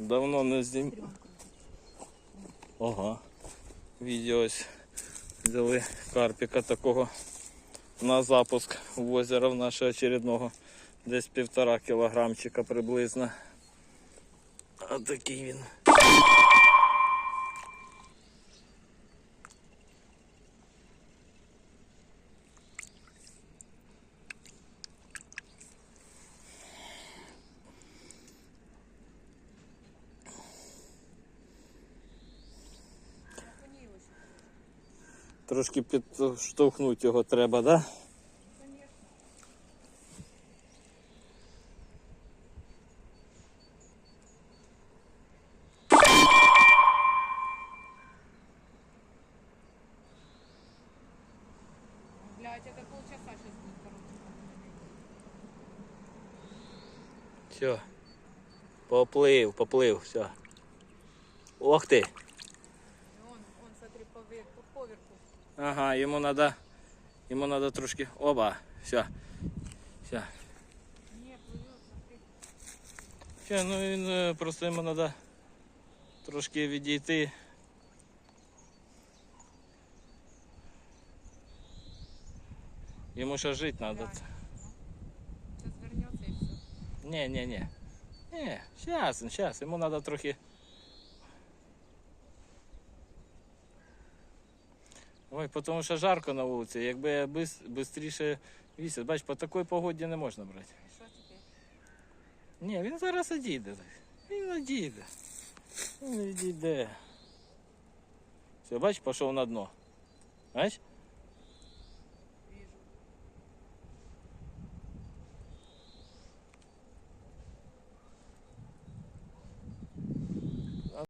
Давно не здім. Ага. Відео ось взяли карпіка такого на запуск в озеро в наше очередного. Десь півтора кілограмчика приблизно. А такий він. Трошки підштовхнути його треба, да? Блять, это полчаса сейчас будет, короче. Все. Поплив, поплив, все. Ох ти. Он, он, смотри, по, по поверху. Ага, йому надо. Йому надо трошки. Оба. Все. Все. Не, плывет, смотри. Все, ну він е, просто йому треба трошки відійти. Йому ще жити треба. Сейчас вернется и все. Ні, ні, ні. Ні, зараз, зараз, йому треба трохи. Ой, тому що жарко на вулиці. Якби я швидше вісив, бач, по такій погоді не можна брати. Що таке? Ні, він зараз одійде. Він одійде. Він відійде. Все, бач, пішов на дно. Бач?